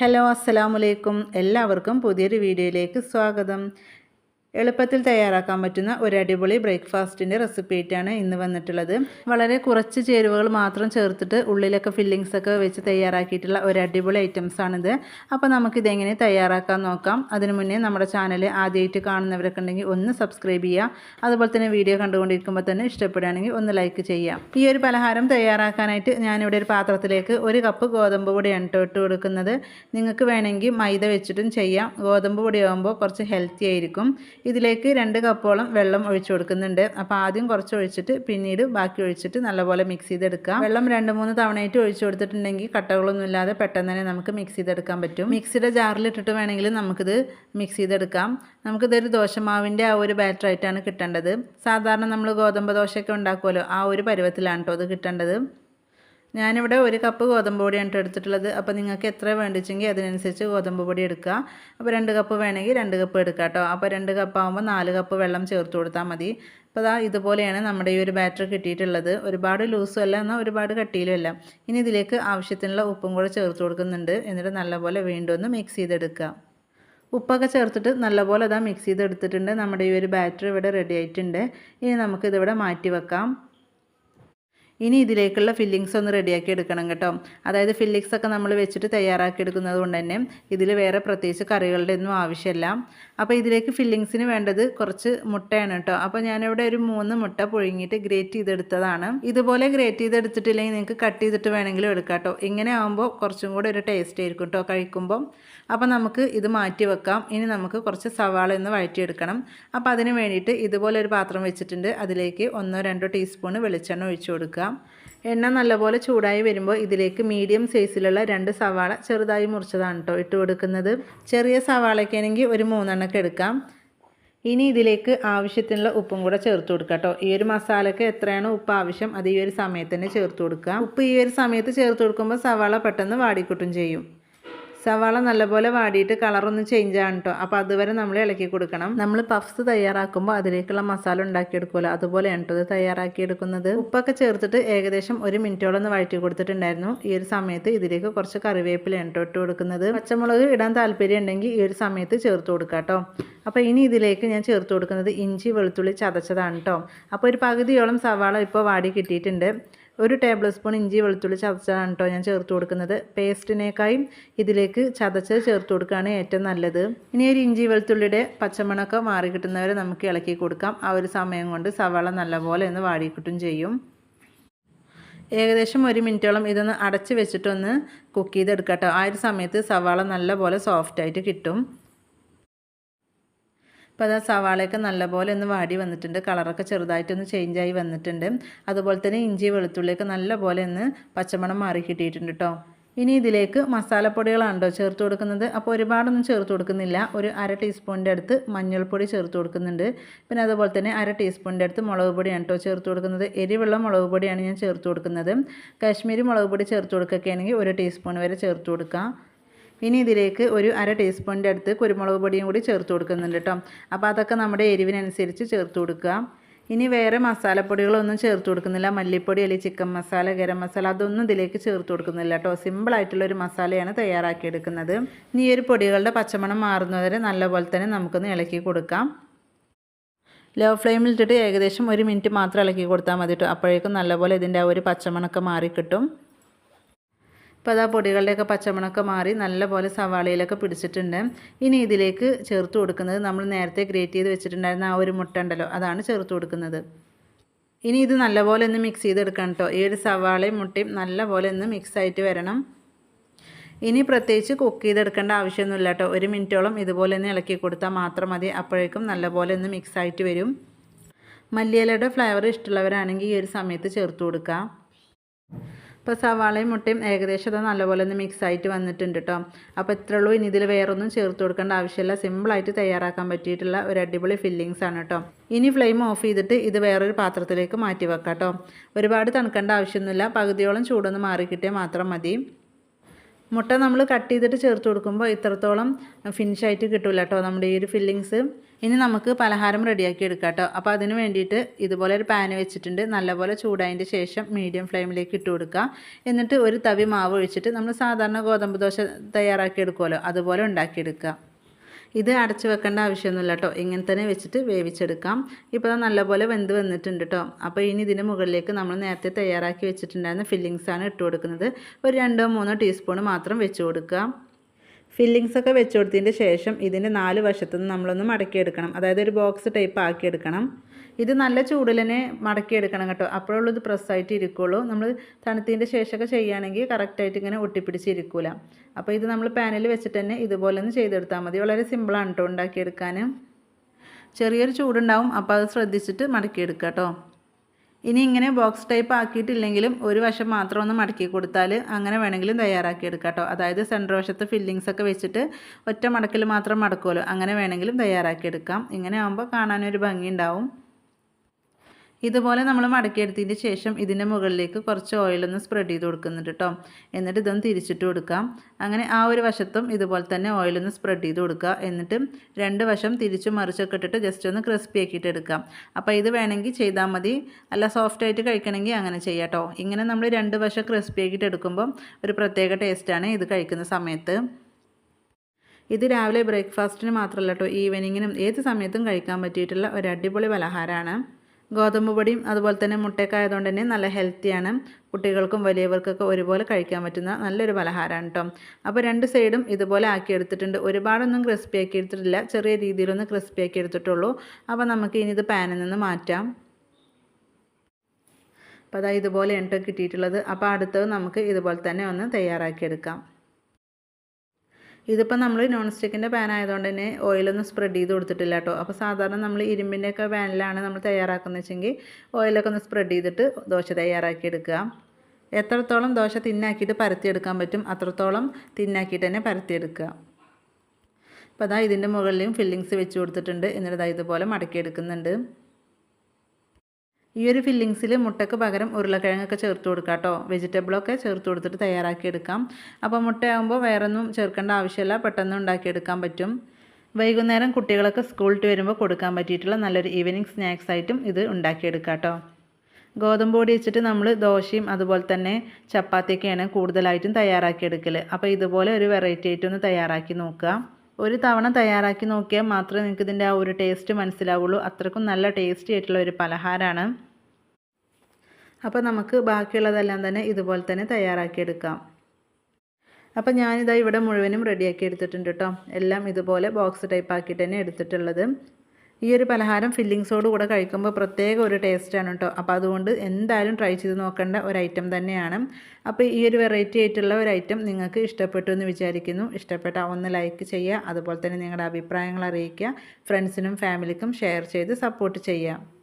Hello അസ്സലാമലൈക്കും എല്ലാവർക്കും പുതിയൊരു വീഡിയോയിലേക്ക് സ്വാഗതം. എളുപ്പത്തിൽ തയ്യാറാക്കാൻ പറ്റുന്ന ഒരു അടിപൊളി ബ്രേക്ക്ഫാസ്റ്റിന്റെ റെസിപ്പി ആയിട്ടാണ് ഇന്ന് വന്നിട്ടുള്ളത്. വളരെ കുറച്ച് ചേരുവകൾ മാത്രം ചേർത്തിട്ട് ഉള്ളിലൊക്കെ ഫില്ലിങ്സ് ഒക്കെ വെച്ച് തയ്യാറാക്കിയിട്ടുള്ള ഒരു അടിപൊളി ഐറ്റംസ് ആണിത്. അപ്പോൾ നമുക്കിതെങ്ങനെ തയ്യാറാക്കാൻ നോക്കാം. അതിനു മുന്നേ നമ്മുടെ ചാനൽ ആദ്യമായിട്ട് കാണുന്നവരൊക്കെ ഉണ്ടെങ്കിൽ ഒന്ന് സബ്സ്ക്രൈബ് ചെയ്യുക. അതുപോലെ തന്നെ വീഡിയോ കണ്ടുകൊണ്ടിരിക്കുമ്പോൾ തന്നെ ഇഷ്ടപ്പെടുകയാണെങ്കിൽ ഒന്ന് ലൈക്ക് ചെയ്യാം ഈ ഒരു പലഹാരം തയ്യാറാക്കാനായിട്ട് ഞാനിവിടെ ഒരു പാത്രത്തിലേക്ക് ഒരു കപ്പ് ഗോതമ്പ് പൊടിയാണ് കേട്ടോ ഇട്ട് കൊടുക്കുന്നത്. നിങ്ങൾക്ക് വേണമെങ്കിൽ മൈദ വെച്ചിട്ടും ചെയ്യാം. ഗോതമ്പ് പൊടിയാകുമ്പോൾ കുറച്ച് ഹെൽത്തി ആയിരിക്കും. ഇതിലേക്ക് രണ്ട് കപ്പോളം വെള്ളം ഒഴിച്ചു കൊടുക്കുന്നുണ്ട്. അപ്പോൾ ആദ്യം കുറച്ച് ഒഴിച്ചിട്ട് പിന്നീട് ബാക്കി ഒഴിച്ചിട്ട് നല്ലപോലെ മിക്സ് ചെയ്തെടുക്കാം. വെള്ളം രണ്ട് മൂന്ന് തവണയായിട്ട് ഒഴിച്ചു കൊടുത്തിട്ടുണ്ടെങ്കിൽ കട്ടകളൊന്നും ഇല്ലാതെ പെട്ടെന്ന് തന്നെ നമുക്ക് മിക്സ് ചെയ്തെടുക്കാൻ പറ്റും. മിക്സിയുടെ ജാറിലിട്ടിട്ട് വേണമെങ്കിൽ നമുക്കിത് മിക്സ് ചെയ്തെടുക്കാം. നമുക്കിതൊരു ദോശമാവിന്റെ ആ ഒരു ബാറ്ററായിട്ടാണ് കിട്ടേണ്ടത്. സാധാരണ നമ്മൾ ഗോതമ്പ് ദോശയൊക്കെ ഉണ്ടാക്കുമല്ലോ ആ ഒരു പരുവത്തിലാണ് കേട്ടോ അത് കിട്ടേണ്ടത്. ഞാനിവിടെ ഒരു കപ്പ് ഗോതമ്പ് പൊടിയാണ് എടുത്തിട്ടുള്ളത്. അപ്പോൾ നിങ്ങൾക്ക് എത്ര വേണ്ടിച്ചെങ്കിൽ അതിനനുസരിച്ച് ഗോതമ്പ് പൊടി എടുക്കുക. അപ്പോൾ രണ്ട് കപ്പ് വേണമെങ്കിൽ രണ്ട് കപ്പ് എടുക്കുക കേട്ടോ. അപ്പോൾ രണ്ട് കപ്പ് ആകുമ്പോൾ നാല് കപ്പ് വെള്ളം ചേർത്ത് കൊടുത്താൽ മതി. അപ്പോൾ അതാ ഇതുപോലെയാണ് നമ്മുടെ ഈ ഒരു ബാറ്റർ കിട്ടിയിട്ടുള്ളത്. ഒരുപാട് ലൂസും അല്ല എന്നാൽ ഒരുപാട് കട്ടിയിലും അല്ല. ഇനി ഇതിലേക്ക് ആവശ്യത്തിനുള്ള ഉപ്പും കൂടെ ചേർത്ത് കൊടുക്കുന്നുണ്ട്. എന്നിട്ട് നല്ലപോലെ വീണ്ടും ഒന്ന് മിക്സ് ചെയ്തെടുക്കുക. ഉപ്പൊക്കെ ചേർത്തിട്ട് നല്ലപോലെ അതാ മിക്സ് ചെയ്തെടുത്തിട്ടുണ്ട്. നമ്മുടെ ഈ ഒരു ബാറ്റർ ഇവിടെ റെഡി ആയിട്ടുണ്ട്. ഇനി നമുക്കിതിവിടെ മാറ്റി വെക്കാം. ഇനി ഇതിലേക്കുള്ള ഫില്ലിങ്സ് ഒന്ന് റെഡിയാക്കി എടുക്കണം കേട്ടോ. അതായത് ഫില്ലിങ്സ് ഒക്കെ നമ്മൾ വെച്ചിട്ട് തയ്യാറാക്കി എടുക്കുന്നത് കൊണ്ട് തന്നെ ഇതിൽ വേറെ പ്രത്യേകിച്ച് കറികളുടെ ഒന്നും ആവശ്യമില്ല. അപ്പോൾ ഇതിലേക്ക് ഫില്ലിങ്സിന് വേണ്ടത് കുറച്ച് മുട്ടയാണ് കേട്ടോ. അപ്പോൾ ഞാനിവിടെ ഒരു മൂന്ന് മുട്ട പുഴുങ്ങിയിട്ട് ഗ്രേറ്റ് ചെയ്തെടുത്തതാണ്. ഇതുപോലെ ഗ്രേറ്റ് ചെയ്തെടുത്തിട്ടില്ലെങ്കിൽ നിങ്ങൾക്ക് കട്ട് ചെയ്തിട്ട് വേണമെങ്കിലും എടുക്കാം കേട്ടോ. ഇങ്ങനെ ആകുമ്പോൾ കുറച്ചും കൂടെ ഒരു ടേസ്റ്റ് ആയിരിക്കും കേട്ടോ കഴിക്കുമ്പോൾ അപ്പോൾ നമുക്ക് ഇത് മാറ്റി വെക്കാം. ഇനി നമുക്ക് കുറച്ച് സവാള ഒന്ന് വഴറ്റിയെടുക്കണം. അപ്പോൾ അതിന് വേണ്ടിയിട്ട് ഇതുപോലെ ഒരു പാത്രം വെച്ചിട്ടുണ്ട്. അതിലേക്ക് ഒന്നോ രണ്ടോ ടീസ്പൂൺ വെളിച്ചെണ്ണ ഒഴിച്ചു കൊടുക്കുക. എണ്ണ നല്ലപോലെ ചൂടായി വരുമ്പോൾ ഇതിലേക്ക് മീഡിയം സൈസിലുള്ള രണ്ട് സവാള ചെറുതായി മുറിച്ചതാണ് കേട്ടോ ഇട്ട് കൊടുക്കുന്നത്. ചെറിയ സവാളയ്ക്കാണെങ്കിൽ ഒരു മൂന്നെണ്ണക്ക് എടുക്കാം. ഇനി ഇതിലേക്ക് ആവശ്യത്തിനുള്ള ഉപ്പും കൂടെ ചേർത്ത് കൊടുക്കുക കേട്ടോ ഈ ഒരു മസാലയ്ക്ക് എത്രയാണ് ഉപ്പ് ആവശ്യം അത് ഈ ഒരു സമയത്ത് തന്നെ ചേർത്ത് കൊടുക്കുക ഉപ്പ് ഈ ഒരു സമയത്ത് ചേർത്ത് കൊടുക്കുമ്പോൾ സവാള പെട്ടെന്ന് വാടിക്കിട്ടും ചെയ്യും. സവാള നല്ലപോലെ വാടിയിട്ട് കളറൊന്ന് ചേഞ്ച് ആണ് കേട്ടോ അപ്പോൾ അതുവരെ നമ്മൾ ഇളക്കി കൊടുക്കണം. നമ്മൾ പഫ്സ് തയ്യാറാക്കുമ്പോൾ അതിലേക്കുള്ള മസാല ഉണ്ടാക്കിയെടുക്കുമല്ലോ. അതുപോലെയാണ് കേട്ടോ ഇത് തയ്യാറാക്കിയെടുക്കുന്നത്. ഉപ്പൊക്കെ ചേർത്തിട്ട് ഏകദേശം ഒരു മിനിറ്റോളം ഒന്ന് വഴറ്റി കൊടുത്തിട്ടുണ്ടായിരുന്നു. ഈ ഒരു സമയത്ത് ഇതിലേക്ക് കുറച്ച് കറിവേപ്പിലയാണ് കേട്ടോ ഇട്ട് കൊടുക്കുന്നത്. പച്ചമുളക് ഇടാൻ താല്പര്യം ഉണ്ടെങ്കിൽ ഈ ഒരു സമയത്ത് ചേർത്ത് കൊടുക്കാം കേട്ടോ അപ്പോൾ ഇനി ഇതിലേക്ക് ഞാൻ ചേർത്ത് കൊടുക്കുന്നത് ഇഞ്ചി വെളുത്തുള്ളി ചതച്ചതാണ് കേട്ടോ അപ്പോൾ ഒരു പകുതിയോളം സവാള ഇപ്പോൾ വാടി കിട്ടിയിട്ടുണ്ട്. ഒരു ടേബിൾ സ്പൂൺ ഇഞ്ചി വെളുത്തുള്ളി ചതച്ചതാണ് കേട്ടോ ഞാൻ ചേർത്ത് കൊടുക്കുന്നത്. പേസ്റ്റിനേക്കായും ഇതിലേക്ക് ചതച്ചത് ചേർത്ത് കൊടുക്കുകയാണ് ഏറ്റവും നല്ലത്. ഇനി ഒരു ഇഞ്ചി വെളുത്തുള്ളിയുടെ പച്ചമണമൊക്കെ മാറി കിട്ടുന്നവരെ നമുക്ക് ഇളക്കി കൊടുക്കാം. ആ ഒരു സമയം കൊണ്ട് സവാള നല്ലപോലെ ഒന്ന് വാടിക്കിട്ടും ചെയ്യും. ഏകദേശം ഒരു മിനിറ്റോളം ഇതൊന്ന് അടച്ച് വെച്ചിട്ടൊന്ന് കുക്ക് ചെയ്തെടുക്കാം കേട്ടോ ആ ഒരു സമയത്ത് സവാള നല്ലപോലെ സോഫ്റ്റായിട്ട് കിട്ടും. അപ്പോൾ അത് സവാളയൊക്കെ നല്ലപോലെ ഒന്ന് വാടി വന്നിട്ടുണ്ട്. കളറൊക്കെ ചെറുതായിട്ടൊന്ന് ചേഞ്ചായി വന്നിട്ടുണ്ട്. അതുപോലെ തന്നെ ഇഞ്ചി വെളുത്തുള്ളിയൊക്കെ നല്ലപോലെ ഒന്ന് പച്ചമണം മാറി കിട്ടിയിട്ടുണ്ട് കേട്ടോ ഇനി ഇതിലേക്ക് മസാലപ്പൊടികളാണ്ടോ ചേർത്ത് കൊടുക്കുന്നത്? അപ്പോൾ ഒരുപാടൊന്നും ചേർത്ത് കൊടുക്കുന്നില്ല. ഒരു അര ടീസ്പൂണിന്റെ അടുത്ത് മഞ്ഞൾപ്പൊടി ചേർത്ത് കൊടുക്കുന്നുണ്ട്. പിന്നെ അതുപോലെ തന്നെ അര ടീസ്പൂണിന്റെ അടുത്ത് മുളക് പൊടിയാണ് കേട്ടോ ചേർത്ത് കൊടുക്കുന്നത്. എരിവുള്ള മുളക് പൊടിയാണ് ഞാൻ ചേർത്ത് കൊടുക്കുന്നത്. കാശ്മീരി മുളക് പൊടി ചേർത്ത് കൊടുക്കുകയാണെങ്കിൽ ഒരു ടീസ്പൂൺ വരെ ചേർത്ത് കൊടുക്കാം. ഇനി ഇതിലേക്ക് ഒരു അര ടീസ്പൂണിന്റെ അടുത്ത് കുരുമുളക് പൊടിയും കൂടി ചേർത്ത് കൊടുക്കുന്നുണ്ട് കേട്ടോ. അപ്പോൾ അതൊക്കെ നമ്മുടെ എരിവിനനുസരിച്ച് ചേർത്ത് കൊടുക്കുക. ഇനി വേറെ മസാലപ്പൊടികളൊന്നും ചേർത്ത് കൊടുക്കുന്നില്ല. മല്ലിപ്പൊടി അല്ലെങ്കിൽ ചിക്കൻ മസാല ഗരം മസാല അതൊന്നും ഇതിലേക്ക് ചേർത്ത് കൊടുക്കുന്നില്ല കേട്ടോ. സിമ്പിളായിട്ടുള്ളൊരു മസാലയാണ് തയ്യാറാക്കിയെടുക്കുന്നത്. ഇനി ഈ ഒരു പൊടികളുടെ പച്ചമണം മാറുന്നവരെ നല്ലപോലെ തന്നെ നമുക്കൊന്ന് ഇളക്കി കൊടുക്കാം. ലോ ഫ്ലെയിമിൽ ഇട്ടിട്ട് ഏകദേശം ഒരു മിനിറ്റ് മാത്രം ഇളക്കി കൊടുത്താൽ മതി കേട്ടോ. അപ്പോഴേക്കും നല്ലപോലെ ഇതിന്റെ ആ ഒരു പച്ചമണമൊക്കെ മാറിക്കിട്ടും. ഇപ്പോൾ അതാ പൊടികളുടെയൊക്കെ പച്ചമണമൊക്കെ മാറി നല്ലപോലെ സവാളയിലൊക്കെ പിടിച്ചിട്ടുണ്ട്. ഇനി ഇതിലേക്ക് ചേർത്ത് കൊടുക്കുന്നത് നമ്മൾ നേരത്തെ ഗ്രേറ്റ് ചെയ്ത് വെച്ചിട്ടുണ്ടായിരുന്ന ആ ഒരു മുട്ട ഉണ്ടല്ലോ അതാണ് ചേർത്ത് കൊടുക്കുന്നത്. ഇനി ഇത് നല്ലപോലെ ഒന്ന് മിക്സ് ചെയ്തെടുക്കണം കേട്ടോ ഈ ഒരു സവാളയും മുട്ടയും നല്ലപോലെ ഒന്ന് മിക്സ് ആയിട്ട് വരണം. ഇനി പ്രത്യേകിച്ച് കുക്ക് ചെയ്തെടുക്കേണ്ട ആവശ്യമൊന്നുമില്ല കേട്ടോ ഒരു മിനിറ്റോളം ഇതുപോലെ ഒന്ന് ഇളക്കി കൊടുത്താൽ മാത്രം മതി. അപ്പോഴേക്കും നല്ലപോലെ ഒന്ന് മിക്സ് ആയിട്ട് വരും. മല്ലിയിലയുടെ ഫ്ലേവർ ഇഷ്ടമുള്ളവരാണെങ്കിൽ ഈ ഒരു സമയത്ത് ചേർത്ത് കൊടുക്കാം. ഇപ്പോൾ സവാളയും മുട്ടയും ഏകദേശം അത് നല്ലപോലെ ഒന്ന് മിക്സ് ആയിട്ട് വന്നിട്ടുണ്ട് കേട്ടോ അപ്പോൾ ഇത്രേ ഉള്ളൂ ഇനി ഇതിൽ വേറൊന്നും ചേർത്ത് കൊടുക്കേണ്ട ആവശ്യമില്ല. സിമ്പിളായിട്ട് തയ്യാറാക്കാൻ പറ്റിയിട്ടുള്ള ഒരു അടിപൊളി ഫില്ലിങ്സ് ആണ് കേട്ടോ ഇനി ഫ്ലെയിം ഓഫ് ചെയ്തിട്ട് ഇത് വേറൊരു പാത്രത്തിലേക്ക് മാറ്റി വെക്കാം കേട്ടോ ഒരുപാട് തണുക്കേണ്ട ആവശ്യമൊന്നുമില്ല. പകുതിയോളം ചൂടൊന്ന് മാറിക്കിട്ടിയാൽ മാത്രം മതി. മുട്ട നമ്മൾ കട്ട് ചെയ്തിട്ട് ചേർത്ത് കൊടുക്കുമ്പോൾ ഇത്രത്തോളം ഫിനിഷായിട്ട് കിട്ടില്ല കേട്ടോ നമ്മുടെ ഈ ഒരു ഫില്ലിങ്സ് ഇനി നമുക്ക് പലഹാരം റെഡിയാക്കി എടുക്കാം കേട്ടോ അപ്പോൾ അതിന് വേണ്ടിയിട്ട് ഇതുപോലെ ഒരു പാന് വെച്ചിട്ടുണ്ട്. നല്ലപോലെ ചൂടായതിന്റെ ശേഷം മീഡിയം ഫ്ലെയിമിലേക്ക് ഇട്ട് കൊടുക്കുക. എന്നിട്ട് ഒരു തവി മാവ് ഒഴിച്ചിട്ട് നമ്മൾ സാധാരണ ഗോതമ്പ് ദോശ തയ്യാറാക്കി എടുക്കുമല്ലോ അതുപോലെ ഉണ്ടാക്കിയെടുക്കുക ഇത് അടച്ചു വെക്കേണ്ട ആവശ്യമൊന്നുമില്ല കേട്ടോ. ഇങ്ങനെ തന്നെ വെച്ചിട്ട് വേവിച്ചെടുക്കാം. ഇപ്പോൾ നല്ലപോലെ വെന്ത് വന്നിട്ടുണ്ട് കേട്ടോ. അപ്പോൾ ഇനി ഇതിന് മുകളിലേക്ക് നമ്മൾ നേരത്തെ തയ്യാറാക്കി വെച്ചിട്ടുണ്ടായിരുന്ന ഫില്ലിങ്സാണ് ഇട്ട് കൊടുക്കുന്നത്. ഒരു രണ്ടോ മൂന്നോ ടീസ്പൂൺ മാത്രം വെച്ച് കൊടുക്കുക. ഫില്ലിങ്സ് ഒക്കെ കൊടുത്തതിന്റെ ശേഷം ഇതിന്റെ നാല് വശത്തുനിന്ന് നമ്മളൊന്ന് മടക്കിയെടുക്കണം. അതായത് ഒരു ബോക്സ് ടൈപ്പ് ആക്കിയെടുക്കണം. ഇത് നല്ല ചൂടിൽ തന്നെ മടക്കിയെടുക്കണം കേട്ടോ. അപ്പോഴുള്ളൂ ഇത് പ്രസ്സായിട്ട് ഇരിക്കുള്ളൂ. നമ്മൾ തണുത്തതിന്റെ ശേഷമൊക്കെ ചെയ്യുകയാണെങ്കിൽ കറക്റ്റായിട്ട് ഇങ്ങനെ ഒട്ടിപ്പിടിച്ചിരിക്കില്ല അപ്പോൾ ഇത് നമ്മൾ പാനിൽ വെച്ചിട്ട് തന്നെ ഇതുപോലെ ഒന്ന് ചെയ്തെടുത്താൽ മതി. വളരെ സിമ്പിളാണ് കേട്ടോ ഉണ്ടാക്കിയെടുക്കാൻ. ചെറിയൊരു ചൂടുണ്ടാവും. അപ്പോൾ അത് ശ്രദ്ധിച്ചിട്ട് മടക്കിയെടുക്കുക കേട്ടോ. ഇനി ഇങ്ങനെ ബോക്സ് ടൈപ്പ് ആക്കിയിട്ടില്ലെങ്കിലും ഒരു വശം മാത്രം ഒന്ന് മടക്കി കൊടുത്താൽ അങ്ങനെ വേണമെങ്കിലും തയ്യാറാക്കി എടുക്കാം കേട്ടോ. അതായത് സെന്റർ വശത്ത് ഫില്ലിങ്സ് ഒക്കെ വെച്ചിട്ട് ഒറ്റ മടക്കിൽ മാത്രം മടക്കുമല്ലോ. അങ്ങനെ വേണമെങ്കിലും തയ്യാറാക്കിയെടുക്കാം. ഇങ്ങനെ ആകുമ്പോൾ കാണാനൊരു ഭംഗി ഉണ്ടാവും ഇതുപോലെ നമ്മൾ മടക്കിയെടുത്തതിന് ശേഷം ഇതിന്റെ മുകളിലേക്ക് കുറച്ച് ഓയിലൊന്ന് സ്പ്രെഡ് ചെയ്ത് കൊടുക്കുന്നുണ്ട് കേട്ടോ എന്നിട്ട് ഇതൊന്ന് തിരിച്ചിട്ട് കൊടുക്കാം. അങ്ങനെ ആ ഒരു വശത്തും ഇതുപോലെ തന്നെ ഓയിലൊന്ന് സ്പ്രെഡ് ചെയ്ത് കൊടുക്കുക. എന്നിട്ട് രണ്ട് വശം തിരിച്ചും മറിച്ചൊക്കെ ഇട്ടിട്ട് ജസ്റ്റ് ഒന്ന് ക്രിസ്പി ആക്കിയിട്ട് എടുക്കാം. അപ്പോൾ ഇത് വേണമെങ്കിൽ ചെയ്താൽ മതി. അല്ല സോഫ്റ്റ് ആയിട്ട് കഴിക്കണമെങ്കിൽ അങ്ങനെ ചെയ്യാം കേട്ടോ ഇങ്ങനെ നമ്മൾ രണ്ട് വശം ക്രിസ്പി ആക്കിയിട്ട് എടുക്കുമ്പോൾ ഒരു പ്രത്യേക ടേസ്റ്റാണ് ഇത് കഴിക്കുന്ന സമയത്ത്. ഇത് രാവിലെ ബ്രേക്ക്ഫാസ്റ്റിന് മാത്രമല്ല കേട്ടോ ഈവനിങ്ങിനും ഏത് സമയത്തും കഴിക്കാൻ പറ്റിയിട്ടുള്ള ഒരു അടിപൊളി പലഹാരമാണ്. ഗോതമ്പ് പൊടിയും അതുപോലെ തന്നെ മുട്ടയൊക്കെ ആയതുകൊണ്ട് തന്നെ നല്ല ഹെൽത്തിയാണ് കുട്ടികൾക്കും വലിയവർക്കൊക്കെ ഒരുപോലെ കഴിക്കാൻ പറ്റുന്ന നല്ലൊരു പലഹാരമാണ് കേട്ടോ അപ്പോൾ രണ്ട് സൈഡും ഇതുപോലെ ആക്കി എടുത്തിട്ടുണ്ട് ഒരുപാടൊന്നും ക്രിസ്പി ആക്കി എടുത്തിട്ടില്ല. ചെറിയ രീതിയിലൊന്ന് ക്രിസ്പി ആക്കി എടുത്തിട്ടുള്ളൂ. അപ്പോൾ നമുക്ക് ഇനി ഇത് പാനിൽ നിന്ന് മാറ്റാം. അപ്പോൾ അതാ ഇതുപോലെ കേട്ടോ കിട്ടിയിട്ടുള്ളത്. അപ്പോൾ അടുത്തത് നമുക്ക് ഇതുപോലെ തന്നെ ഒന്ന് തയ്യാറാക്കിയെടുക്കാം ഇതിപ്പോൾ നമ്മൾ നോൺ സ്റ്റിക്കിന്റെ പാൻ ആയതുകൊണ്ട് തന്നെ ഓയിലൊന്നും സ്പ്രെഡ് ചെയ്ത് കൊടുത്തിട്ടില്ല കേട്ടോ അപ്പോൾ സാധാരണ നമ്മൾ ഇരുമ്പിന്റെയൊക്കെ പാനിലാണ് നമ്മൾ തയ്യാറാക്കുന്നത് വെച്ചെങ്കിൽ ഓയിലൊക്കെ ഒന്ന് സ്പ്രെഡ് ചെയ്തിട്ട് ദോശ തയ്യാറാക്കി എടുക്കുക. എത്രത്തോളം ദോശ തിന്നാക്കിയിട്ട് പരത്തിയെടുക്കാൻ പറ്റും അത്രത്തോളം തിന്നാക്കിയിട്ട് തന്നെ പരത്തിയെടുക്കുക അപ്പോൾ അതാ ഇതിന്റെ മുകളിലും ഫില്ലിങ്സ് വെച്ച് കൊടുത്തിട്ടുണ്ട്. എന്നിട്ട് ഇതുപോലെ മടക്കിയെടുക്കുന്നുണ്ട് ഈ ഒരു ഫില്ലിങ്സിൽ മുട്ടയ്ക്ക് പകരം ഉരുളക്കിഴങ്ങൊക്കെ ചേർത്ത് കൊടുക്കാം കേട്ടോ. വെജിറ്റബിളൊക്കെ ചേർത്ത് കൊടുത്തിട്ട് തയ്യാറാക്കിയെടുക്കാം. അപ്പോൾ മുട്ടയാകുമ്പോൾ വേറൊന്നും ചേർക്കേണ്ട ആവശ്യമില്ല. പെട്ടെന്ന് ഉണ്ടാക്കിയെടുക്കാൻ പറ്റും. വൈകുന്നേരം കുട്ടികളൊക്കെ സ്കൂളിൽ വരുമ്പോൾ കൊടുക്കാൻ പറ്റിയിട്ടുള്ള നല്ലൊരു ഈവനിങ് സ്നാക്സ് ആയിട്ടും ഇത് ഉണ്ടാക്കിയെടുക്കാം കേട്ടോ. ഗോതമ്പ് പൊടി വെച്ചിട്ട് നമ്മൾ ദോശയും അതുപോലെ തന്നെ ചപ്പാത്തിയൊക്കെയാണ് കൂടുതലായിട്ടും തയ്യാറാക്കിയെടുക്കൽ അപ്പോൾ ഇതുപോലെ ഒരു വെറൈറ്റി ആയിട്ടൊന്ന് തയ്യാറാക്കി നോക്കുക. ഒരു തവണ തയ്യാറാക്കി നോക്കിയാൽ മാത്രമേ നിങ്ങൾക്ക് ഇതിന്റെ ആ ഒരു ടേസ്റ്റ് മനസ്സിലാവുള്ളൂ. അത്രക്കും നല്ല ടേസ്റ്റി ആയിട്ടുള്ള ഒരു പലഹാരമാണ്. അപ്പോൾ നമുക്ക് ബാക്കിയുള്ളതെല്ലാം തന്നെ ഇതുപോലെ തന്നെ തയ്യാറാക്കിയെടുക്കാം അപ്പോൾ ഞാനിതാ ഇവിടെ മുഴുവനും റെഡിയാക്കി എടുത്തിട്ടുണ്ട് കേട്ടോ. എല്ലാം ഇതുപോലെ ബോക്സ് ടൈപ്പ് ആക്കിയിട്ട് തന്നെ എടുത്തിട്ടുള്ളത്. ഈ ഒരു പലഹാരം ഫില്ലിങ്സോട് കൂടെ കഴിക്കുമ്പോൾ പ്രത്യേക ഒരു ടേസ്റ്റാണ് കേട്ടോ അപ്പോൾ അതുകൊണ്ട് എന്തായാലും ട്രൈ ചെയ്ത് നോക്കേണ്ട ഒരു ഐറ്റം തന്നെയാണ്. അപ്പോൾ ഈ ഒരു വെറൈറ്റി ആയിട്ടുള്ള ഒരു ഐറ്റം നിങ്ങൾക്ക് ഇഷ്ടപ്പെട്ടു എന്ന് വിചാരിക്കുന്നു. ഇഷ്ടപ്പെട്ട ഒന്ന് ലൈക്ക് ചെയ്യുക അതുപോലെ തന്നെ നിങ്ങളുടെ അഭിപ്രായങ്ങൾ അറിയിക്കുക ഫ്രണ്ട്സിനും ഫാമിലിക്കും ഷെയർ ചെയ്ത് സപ്പോർട്ട് ചെയ്യുക.